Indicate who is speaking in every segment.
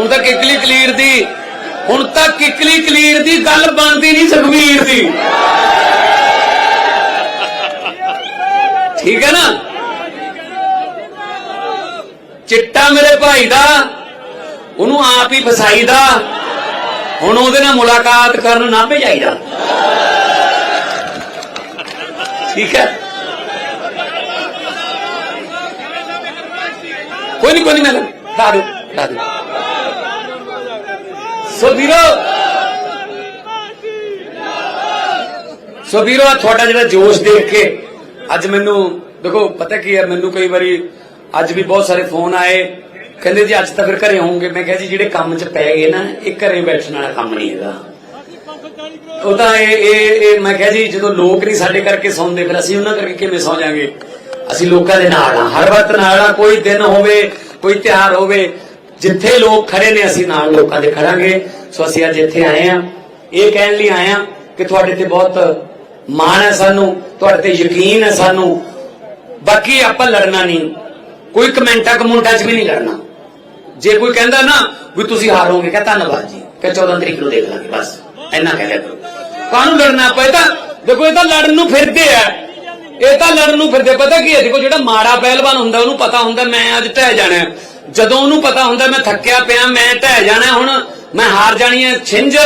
Speaker 1: ਹੁਣ ਤਾਂ ਕਿਕਲੀ ਕਲੀਰ ਦੀ, ਹੁਣ ਤਾਂ ਕਿਕਲੀ ਕਲੀਰ ਦੀ ਗੱਲ ਬਣਦੀ ਨਹੀਂ ਸੁਖਵੀਰ ਦੀ। ਠੀਕ ਹੈ ਨਾ? ਚਿੱਟਾ ਮੇਰੇ ਭਾਈ ਦਾ, ਉਹਨੂੰ ਆਪ ਹੀ ਫਸਾਈਦਾ, ਹੁਣ ਉਹਦੇ ਨਾਲ ਮੁਲਾਕਾਤ ਕਰਨ ਨਾ ਭੇਜਾਈਦਾ। ਠੀਕ ਹੈ? ਕੋਈ ਨਹੀਂ ਕੋਈ ਨਹੀਂ ਮੈਂ ਲਾ ਦਿਓ ਲਾ ਦਿਓ ਸੋ ਵੀਰੋ ਸੋ ਵੀਰੋ ਤੁਹਾਡਾ ਜਿਹੜਾ ਜੋਸ਼ ਦੇਖ ਕੇ ਅੱਜ ਮੈਨੂੰ, ਦੇਖੋ, ਪਤਾ ਕੀ ਹੈ, ਮੈਨੂੰ ਕਈ ਵਾਰੀ ਅੱਜ ਵੀ ਬਹੁਤ ਸਾਰੇ ਫੋਨ ਆਏ। ਕਹਿੰਦੇ ਜੀ, ਅੱਜ ਤਾਂ ਫਿਰ ਘਰੇ ਹੋਵੋਗੇ। ਮੈਂ ਕਿਹਾ ਜੀ, ਜਿਹੜੇ ਕੰਮ 'ਚ ਪੈ ਗਏ ਨਾ, ਇਹ ਘਰੇ ਬੈਠਣ ਵਾਲਾ ਕੰਮ ਨਹੀਂ ਹੈਗਾ। ਉਹ ਤਾਂ ਇਹ ਇਹ ਇਹ, ਮੈਂ ਕਿਹਾ ਜੀ, ਜਦੋਂ ਲੋਕ ਨਹੀਂ ਸਾਡੇ ਕਰਕੇ ਸੌਂਦੇ, ਫਿਰ ਅਸੀਂ ਉਹਨਾਂ ਕਰਕੇ ਕਿਵੇਂ ਸੌਂ ਜਾਾਂਗੇ? ਅਸੀਂ ਲੋਕਾਂ ਦੇ ਨਾਲ ਆ ਹਰ ਵਕਤ ਨਾਲ ਆ ਕੋਈ ਦਿਨ ਹੋਵੇ, ਕੋਈ ਤਿਉਹਾਰ ਹੋਵੇ ਜਿੱਥੇ ਲੋਕ ਖੜੇ ਨੇ, ਅਸੀਂ ਨਾਲ ਲੋਕਾਂ ਦੇ ਖੜਾਂਗੇ। ਸੋ ਅਸੀਂ ਅੱਜ ਇੱਥੇ ਆਏ ਆ ਇਹ ਕਹਿਣ ਲਈ ਆਏ ਆ ਕਿ ਤੁਹਾਡੇ ਤੇ ਬਹੁਤ ਮਾਣ ਹੈ ਸਾਨੂੰ, ਤੁਹਾਡੇ ਤੇ ਯਕੀਨ ਹੈ ਸਾਨੂੰ। ਬਾਕੀ ਆਪਾਂ ਲੜਨਾ ਨਹੀਂ। ਕੋਈ ਕਮੈਂਟਾਂ ਕਮੁੰਟਾਂ 'ਚ ਵੀ ਨਹੀਂ ਲੜਨਾ। ਜੇ ਕੋਈ ਕਹਿੰਦਾ ਨਾ ਵੀ ਤੁਸੀਂ ਹਾਰੋਗੇ, ਕਹ ਧੰਨਵਾਦ ਜੀ। ਕਿ 14 ਤਰੀਕ ਨੂੰ ਦੇਖ ਲਾਂਗੇ, ਬਸ। ਇੰਨਾ ਕਹਿ ਲਿਆ ਕਰੋ। ਕਾਹਨੂੰ ਲੜਨਾ ਪਏ ਤਾਂ ਦੇਖੋ, ਇਹ ਤਾਂ ਲੜਨ ਨੂੰ ਫਿਰਦੇ ਆ। ਇਹ ਤਾਂ ਲੜਨ ਨੂੰ ਫਿਰਦੇ ਪਤਾ ਕੀ ਹੈ? ਦੇਖੋ, ਜਿਹੜਾ ਮਾੜਾ ਪਹਿਲਵਾਨ ਹੁੰਦਾ, ਉਹਨੂੰ ਪਤਾ ਹੁੰਦਾ, ਮੈਂ ਅੱਜ ਢਹਿ ਜਾਣਾ। ਜਦੋਂ ਉਹਨੂੰ ਪਤਾ ਹੁੰਦਾ ਮੈਂ ਥੱਕਿਆ ਪਿਆ, ਮੈਂ ਢਹਿ ਜਾਣਾ ਹੁਣ, ਮੈਂ ਹਾਰ ਜਾਣੀ ਹੈ, ਛਿੰਝ।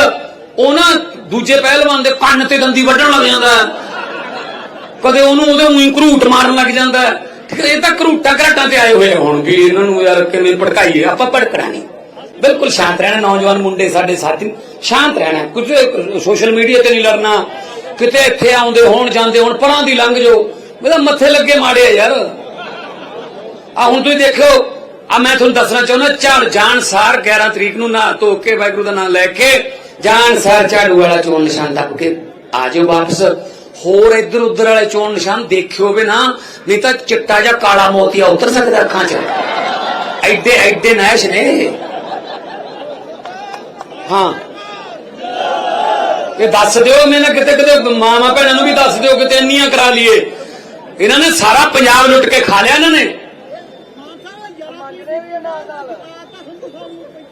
Speaker 1: ਉਹ ਦੂਜੇ ਪਹਿਲਵਾਨ ਦੇ ਕੰਨ ਤੇ ਦੰਦੀ ਵੱਢਣ ਲੱਗ ਜਾਂਦਾ। ਕਦੇ ਉਹਨੂੰ ਉਹਦੇ ਉਹੀ ਘਰੂਟ ਮਾਰਨ ਲੱਗ ਜਾਂਦਾ। ਹੈ। ਇਹ ਤਾਂ ਘਰੂਟਾਂ ਘਰਾਟਾਂ ਤੇ ਆਏ ਹੋਏ ਹੁਣ ਵੀ, ਇਹਨਾਂ ਨੂੰ ਯਾਰ ਕਿਵੇਂ ਭੜਕਾਈਏ, ਆਪਾਂ ਭੜਕਣਾ ਨਹੀਂ ਬਿਲਕੁਲ ਸ਼ਾਂਤ ਰਹਿਣਾ, ਨੌਜਵਾਨ ਮੁੰਡੇ ਸਾਡੇ ਸਾਥੀ, ਸ਼ਾਂਤ ਰਹਿਣਾ। ਕੁਝ ਸੋਸ਼ਲ ਮੀਡੀਆ ਤੇ ਨਹੀਂ ਲੜਨਾ। ਕਿਤੇ ਇੱਥੇ ਆਉਂਦੇ ਹੋਣ, ਜਾਂਦੇ ਹੋਣ, ਪਰਾਂ ਦੀ ਲੰਘ ਜੋ ਮੇਰਾ ਮੱਥੇ ਲੱਗੇ ਮਾੜੇ ਆ ਯਾਰ। ਆ ਹੁਣ ਤੁਸੀਂ ਦੇਖੋ ਆ ਮੈਂ ਤੁਹਾਨੂੰ ਦੱਸਣਾ ਚਾਹੁੰਦਾ ਝੜ ਜਾਣ ਸਾਰ 11 ਤਰੀਕ ਨੂੰ ਨਾ ਧੋ ਕੇ ਵਾਹਿਗੁਰੂ ਦਾ ਨਾਮ ਲੈ ਕੇ ਜਾਣ ਸਾਰ ਝਾੜੂ ਵਾਲਾ ਚੋਣ ਨਿਸ਼ਾਨ ਦੱਬ ਕੇ ਆ ਜਾਓ ਵਾਪਸ। ਹੋਰ ਇੱਧਰ ਉੱਧਰ ਵਾਲੇ ਚੋਣ ਨਿਸ਼ਾਨ ਦੇਖਿਓ ਵੀ ਨਾ, ਨਹੀਂ ਤਾਂ ਚਿੱਟਾ ਜਾਂ ਕਾਲਾ ਮੋਤੀਆ ਉਤਰ ਸਕਦਾ ਅੱਖਾਂ 'ਚ। ਐਡੇ ਐਡੇ ਨੈਸ਼ ਨੇ। ਹਾਂ। ਇਹ ਦੱਸ ਦਿਓ, ਮੈਨੂੰ ਕਿਤੇ ਕਿਤੇ ਮਾਮਾ ਭੈਣਾਂ ਨੂੰ ਵੀ ਦੱਸ ਦਿਓ, ਕਿਤੇ ਇੰਨੀਆਂ ਕਰਾ ਲਈਏ। ਇਹਨਾਂ ਨੇ ਸਾਰਾ ਪੰਜਾਬ ਲੁੱਟ ਕੇ ਖਾ ਲਿਆ ਇਹਨਾਂ ਨੇ।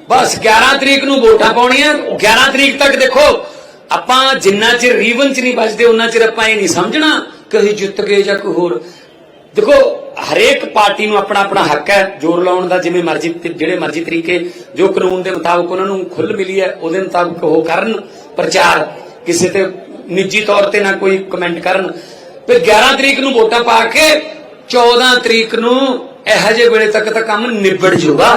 Speaker 1: ਬਸ 11 ਤਰੀਕ ਨੂੰ ਵੋਟਾਂ ਪਾਉਣੀਆਂ। 11 ਤਰੀਕ ਤੱਕ ਦੇਖੋ, ਆਪਾਂ ਜਿੰਨਾ ਚਿਰ ਰੀਵਨ ਚ ਨਹੀਂ ਬਚਦੇ ਉਹਨਾਂ ਚਿਰ ਆਪਾਂ ਇਹ ਨਹੀਂ ਸਮਝਣਾ ਕਿ ਅਸੀਂ ਜਿੱਤ ਗਏ ਜਾਂ ਕੋਈ ਹੋਰ। ਦੇਖੋ, ਹਰੇਕ ਪਾਰਟੀ ਨੂੰ ਆਪਣਾ ਆਪਣਾ ਹੱਕ ਹੈ, ਜ਼ੋਰ ਲਾਉਣ ਦਾ ਜਿਵੇਂ ਮਰਜ਼ੀ ਜਿਹੜੇ ਮਰਜ਼ੀ ਤਰੀਕੇ, ਜੋ ਕਾਨੂੰਨ ਦੇ ਮੁਤਾਬਕ ਉਹਨਾਂ ਨੂੰ ਖੁੱਲ ਮਿਲੀ ਹੈ, ਉਹਦੇ ਮੁਤਾਬਕ ਉਹ ਕਰਨ, ਪ੍ਰਚਾਰ ਕਿਸੇ ਤੇ ਨਿੱਜੀ ਤੌਰ ਤੇ ਨਾ ਕੋਈ ਕਮੈਂਟ ਕਰਨ। ਫਿਰ 11 ਤਰੀਕ ਨੂੰ ਵੋਟਾਂ ਪਾ ਕੇ 14 ਤਰੀਕ ਨੂੰ ਇਹੋ ਜਿਹੇ ਵੇਲੇ ਤੱਕ ਤਾਂ ਕੰਮ ਨਿਬੜ ਜੂਗਾ।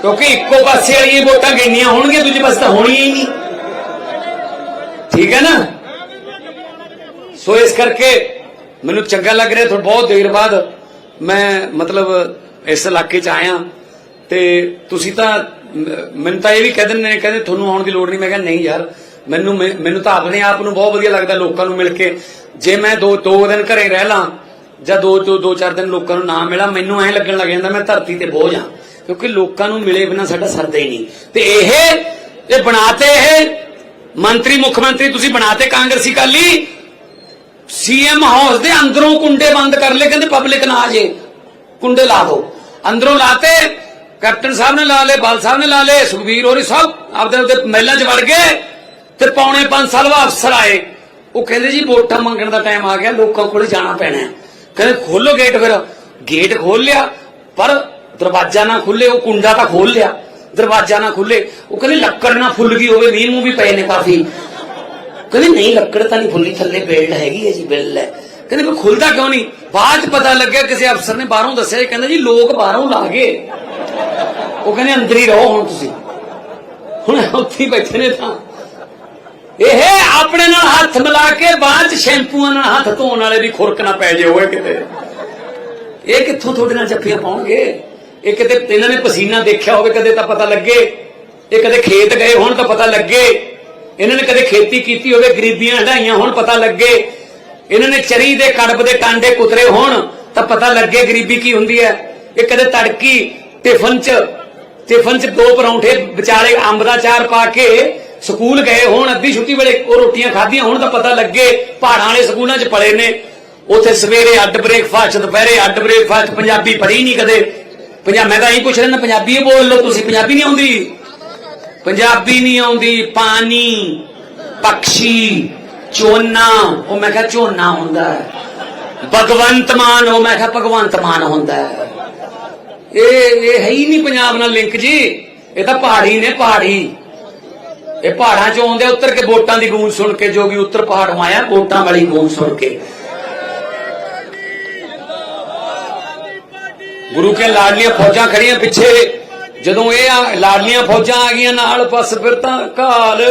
Speaker 1: ਕਿਉਂਕਿ ਇੱਕੋ ਪਾਸੇ ਵਾਲੀਆਂ ਵੋਟਾਂ ਗਿਣਨੀਆਂ ਹੋਣਗੀਆਂ, ਦੂਜੇ ਪਾਸੇ ਤਾਂ ਹੋਣੀਆਂ ਹੀ ਨਹੀਂ। ਠੀਕ ਹੈ ਨਾ? ਸੋ ਇਸ ਕਰਕੇ ਮੈਨੂੰ ਚੰਗਾ ਲੱਗ ਰਿਹਾ ਤੁਹਾਡਾ ਬਹੁਤ ਦੇਰ ਬਾਅਦ ਮੈਂ ਮਤਲਬ ਇਸ ਇਲਾਕੇ 'ਚ ਆਇਆ। ਤੇ ਤੁਸੀਂ ਤਾਂ, ਮੈਨੂੰ ਤਾਂ ਇਹ ਵੀ ਕਹਿ ਦਿੰਦੇ ਨੇ, ਕਹਿੰਦੇ ਤੁਹਾਨੂੰ ਆਉਣ ਦੀ ਲੋੜ ਨਹੀਂ। ਮੈਂ ਕਿਹਾ, ਨਹੀਂ ਯਾਰ, ਮੈਨੂੰ ਮੈਨੂੰ ਤਾਂ ਆਪਣੇ ਆਪ ਨੂੰ ਬਹੁਤ ਵਧੀਆ ਲੱਗਦਾ ਲੋਕਾਂ ਨੂੰ ਮਿਲ ਕੇ। ਜੇ ਮੈਂ ਦੋ ਦੋ ਦਿਨ ਘਰੇ ਰਹਿ ਲਾਂ ਜਾਂ ਦੋ ਦੋ ਦੋ ਚਾਰ ਦਿਨ ਲੋਕਾਂ ਨੂੰ ਨਾ ਮਿਲਾਂ, ਮੈਨੂੰ ਐਂ ਲੱਗਣ ਲੱਗ ਜਾਂਦਾ, ਮੈਂ ਧਰਤੀ ਤੇ ਬੋਝ ਆ। ਕਿਉਂਕਿ ਲੋਕਾਂ ਨੂੰ ਮਿਲੇ ਬਿਨਾ ਸਾਡਾ ਸਰਦਾ ਹੀ ਨਹੀਂ। ਤੇ ਇਹ ਇਹ ਬਣਾਤੇ ਇਹ ਮੰਤਰੀ, ਮੁੱਖ ਮੰਤਰੀ ਤੁਸੀਂ ਬਣਾਤੇ ਕਾਂਗਰਸੀ ਕਾਲੀ ਸੀਐਮ ਹਾਊਸ ਦੇ ਅੰਦਰੋਂ ਕੁੰਡੇ ਬੰਦ ਕਰ ਲਏ, ਕਹਿੰਦੇ ਪਬਲਿਕ ਨਾ ਆ ਜੇ, ਕੁੰਡੇ ਲਾ ਦਿਓ ਅੰਦਰੋਂ ਲਾਤੇ, ਕੈਪਟਨ ਸਾਹਿਬ ਨੇ ਲਾ ਲਏ, ਬਾਲ ਸਾਹਿਬ ਨੇ ਲਾ ਲਏ, ਸੁਖਬੀਰ ਹੋਰੀ ਸਭ ਆਪਦੇ ਆਪਦੇ ਮਹਿਲਾਂ 'ਚ ਵੜ ਗਏ ਤੇ ਪੌਣੇ 5 ਸਾਲ ਬਾਅਦ ਅਫਸਰ ਆਏ। ਉਹ ਕਹਿੰਦੇ ਜੀ ਵੋਟਾਂ ਮੰਗਣ ਦਾ ਟਾਈਮ ਆ ਗਿਆ, ਲੋਕਾਂ ਕੋਲ ਜਾਣਾ ਪੈਣਾ ਕਹਿੰਦੇ ਖੋਲੋ ਗੇਟ ਫਿਰ। ਗੇਟ ਖੋਲ ਲਿਆ, ਪਰ ਦਰਵਾਜ਼ਾ ਨਾ ਖੁੱਲੇ ਉਹ ਕੁੰਡਾ ਤਾਂ ਖੋਲ ਲਿਆ। ਦਰਵਾਜ਼ਾ ਨਾ ਖੁੱਲੇ ਉਹ ਕਹਿੰਦੇ ਲੱਕੜ ਨਾ ਫੁੱਲ ਗਈ ਹੋਵੇ, ਮੀਂਹ ਮੂੰਹ ਵੀ ਪਏ ਨੇ ਕਾਫੀ। ਕਹਿੰਦੇ ਨਹੀਂ, ਲੱਕੜ ਤਾਂ ਨਹੀਂ ਫੁੱਲੀ, ਥੱਲੇ ਬੇਲਟ ਹੈਗੀ ਹੈ ਜੀ ਬਿੱਲ ਹੈ। ਕਹਿੰਦੇ ਵੀ ਖੁੱਲਦਾ ਕਿਉਂ ਨਹੀਂ? ਬਾਅਦ ਚ ਪਤਾ ਲੱਗਿਆ, ਕਿਸੇ ਅਫਸਰ ਨੇ ਬਾਹਰੋਂ ਦੱਸਿਆ, ਇਹ ਕਹਿੰਦਾ ਜੀ ਲੋਕ ਬਾਹਰੋਂ ਲਾ ਗਏ। ਉਹ ਕਹਿੰਦੇ ਅੰਦਰ ਹੀ ਰਹੋ ਹੁਣ ਤੁਸੀਂ। ਹੁਣ ਉੱਥੇ ਬੈਠੇ ਨੇ ਤਾਂ। ਇਹ ਆਪਣੇ ਨਾਲ ਹੱਥ ਮਿਲਾ ਕੇ ਬਾਅਦ ਚ ਸ਼ੈਂਪੂਆਂ ਨਾਲ ਹੱਥ ਧੋਣ ਵਾਲੇ ਦੀ ਖੁਰਕ ਨਾ ਪੈ ਜੇ ਹੋਏ ਕਿਤੇ। ਇਹ ਕਿੱਥੋਂ ਤੁਹਾਡੇ ਨਾਲ ਜੱਫੀਆਂ ਪਾਉਣਗੇ? ਇਹ ਕਿਤੇ ਇਹਨਾਂ ਨੇ ਪਸੀਨਾ ਦੇਖਿਆ ਹੋਵੇ, ਕਦੇ ਤਾਂ ਪਤਾ ਲੱਗੇ। ਇਹ ਕਦੇ ਖੇਤ ਗਏ ਹੋਣ ਤਾਂ ਪਤਾ ਲੱਗੇ। ਇਹਨਾਂ ਨੇ ਕਦੇ ਖੇਤੀ ਕੀਤੀ ਹੋਵੇ, ਗਰੀਬੀਆਂ ਹਟਾਈਆਂ ਹੋਣ ਪਤਾ ਲੱਗੇ। ਇਹਨਾਂ ਨੇ ਚਰੀ ਦੇ, ਕੜਬ ਦੇ ਟਾਂਡੇ ਕੁਤਰੇ ਹੋਣ ਤਾਂ ਪਤਾ ਲੱਗੇ ਗਰੀਬੀ ਕੀ ਹੁੰਦੀ ਹੈ। ਇਹ ਕਦੇ ਤੜਕੀ ਟਿਫਨ ਚ ਟਿਫਨ ਚ ਦੋ ਪਰੌਂਠੇ, ਵਿਚਾਲੇ ਅੰਬ ਦਾ ਚਾਰ ਪਾ ਕੇ ਸਕੂਲ ਗਏ, ਹੋਣ ਅੱਧੀ ਛੁੱਟੀ ਵੇਲੇ ਉਹ ਰੋਟੀਆਂ ਖਾਧੀਆਂ, ਹੁਣ ਤਾਂ ਪਤਾ ਲੱਗੇ ਪਹਾੜਾਂ ਵਾਲੇ ਸਕੂਲਾਂ 'ਚ ਪੜੇ ਨੇ। ਉੱਥੇ ਸਵੇਰੇ ਅੱਡ ਬ੍ਰੇਕਫਾਸਟ, ਦੁਪਹਿਰੇ ਅੱਡ ਬ੍ਰੇਕਫਾਸਟ, ਪੰਜਾਬੀ ਪੜ੍ਹੀ ਨਹੀਂ ਕਦੇ। ਪੰਜਾਬ ਮੈਂ ਤਾਂ ਇਹੀ ਪੁੱਛ ਰਿਹਾ, ਪੰਜਾਬੀ ਬੋਲ ਲਓ, ਤੁਸੀਂ ਪੰਜਾਬੀ ਨਹੀਂ ਆਉਂਦੀ? ਪੰਜਾਬੀ ਨਹੀਂ ਆਉਂਦੀ, ਪਾਣੀ, ਪਕਸ਼ੀ, ਝੋਨਾ, ਉਹ ਮੈਂ ਕਿਹਾ ਝੋਨਾ ਹੁੰਦਾ ਹੈ। ਭਗਵੰਤ ਮਾਨ, ਉਹ ਮੈਂ ਕਿਹਾ ਭਗਵੰਤ ਮਾਨ ਹੁੰਦਾ ਹੈ। ਇਹ ਇਹ ਹੈ ਹੀ ਨਹੀਂ ਪੰਜਾਬ ਨਾਲ ਲਿੰਕ ਜੀ। ਇਹ ਤਾਂ ਪਹਾੜੀ ਨੇ, ਪਹਾੜੀ। ਇਹ ਪਹਾੜਾਂ ਚੋਂ ਆਉਂਦੇ ਆ ਉੱਤਰ ਕੇ ਵੋਟਾਂ ਦੀ ਗੂੰਜ ਸੁਣ ਕੇ ਜੋਗੀ ਉੱਤਰ ਪਹਾੜੋਂ ਆਇਆ ਵੋਟਾਂ ਵਾਲੀ ਗੂੰਜ ਸੁਣ ਕੇ। ਗੁਰੂ ਕੇ ਲਾਡਲੀਆਂ ਫੌਜਾਂ ਖੜੀਆਂ ਪਿੱਛੇ। ਜਦੋਂ ਇਹ ਆ- ਲਾਡਲੀਆਂ ਫੌਜਾਂ ਆ ਗਈਆਂ, ਨਾਲ ਬਸ ਫਿਰ ਤਾਂ ਕਾਲ।